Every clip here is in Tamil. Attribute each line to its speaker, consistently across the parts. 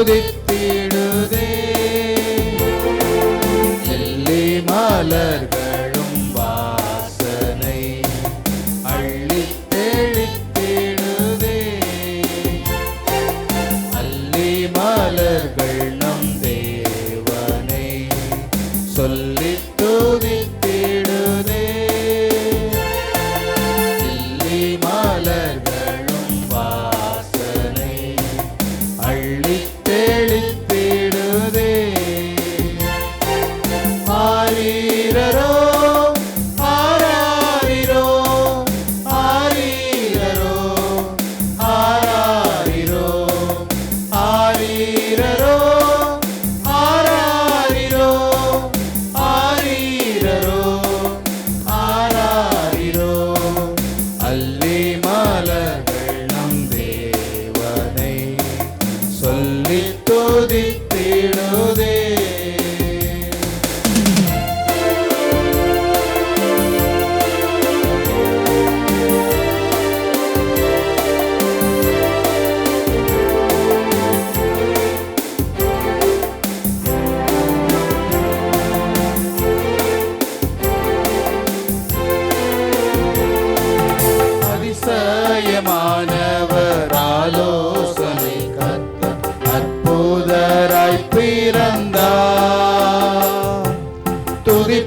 Speaker 1: கொதித்திடுதே மலர் will be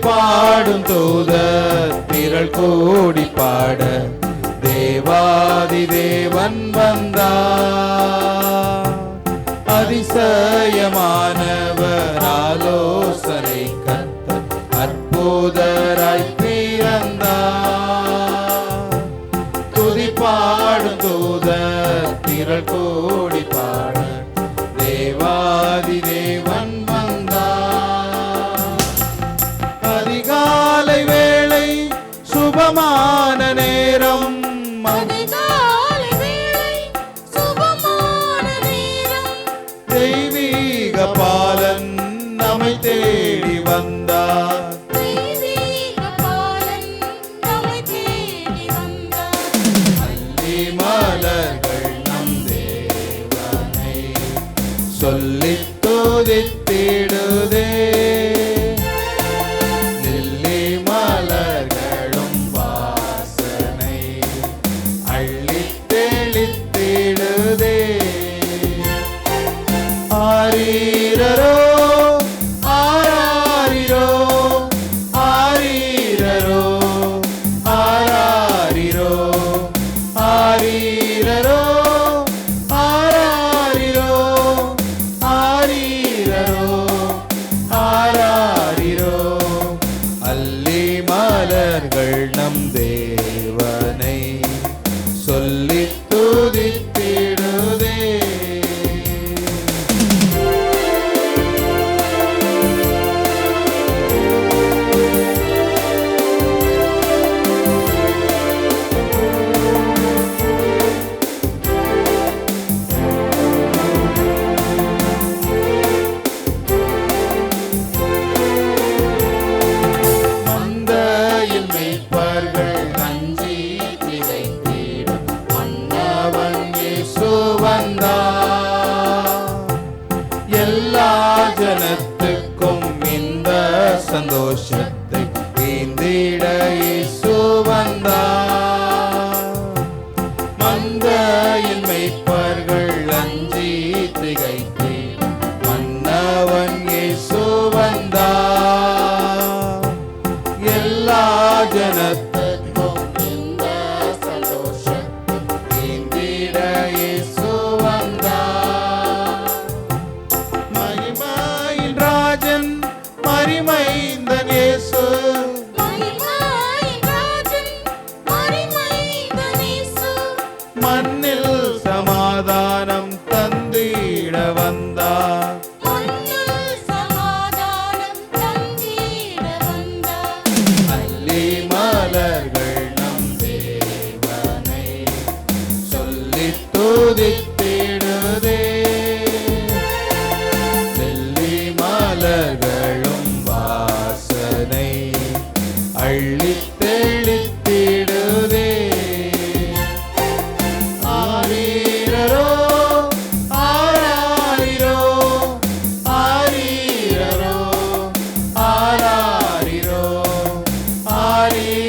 Speaker 1: பாடும் தூதர் திரள் கூடி பாட. தேவாதி தேவன் வந்தா அதிசயமானவர் ஆலோசனை கத்த அற்புதராய் பிறந்தா துதிப்பாடும் தூதர் திரள் கூடி சுபமான நேரம். தெய்வீக பாலன் நம்மை தேடி வந்தார். மலர்கள் நம் சொல்லி தோதித்திடுதே. விதைப்பார்கள் வஞ்சி விதைத்திடும் மன்னவன் இயேசு வந்தார். எல்லா ஜனத்துக்கும் சந்தோஷம். Maria.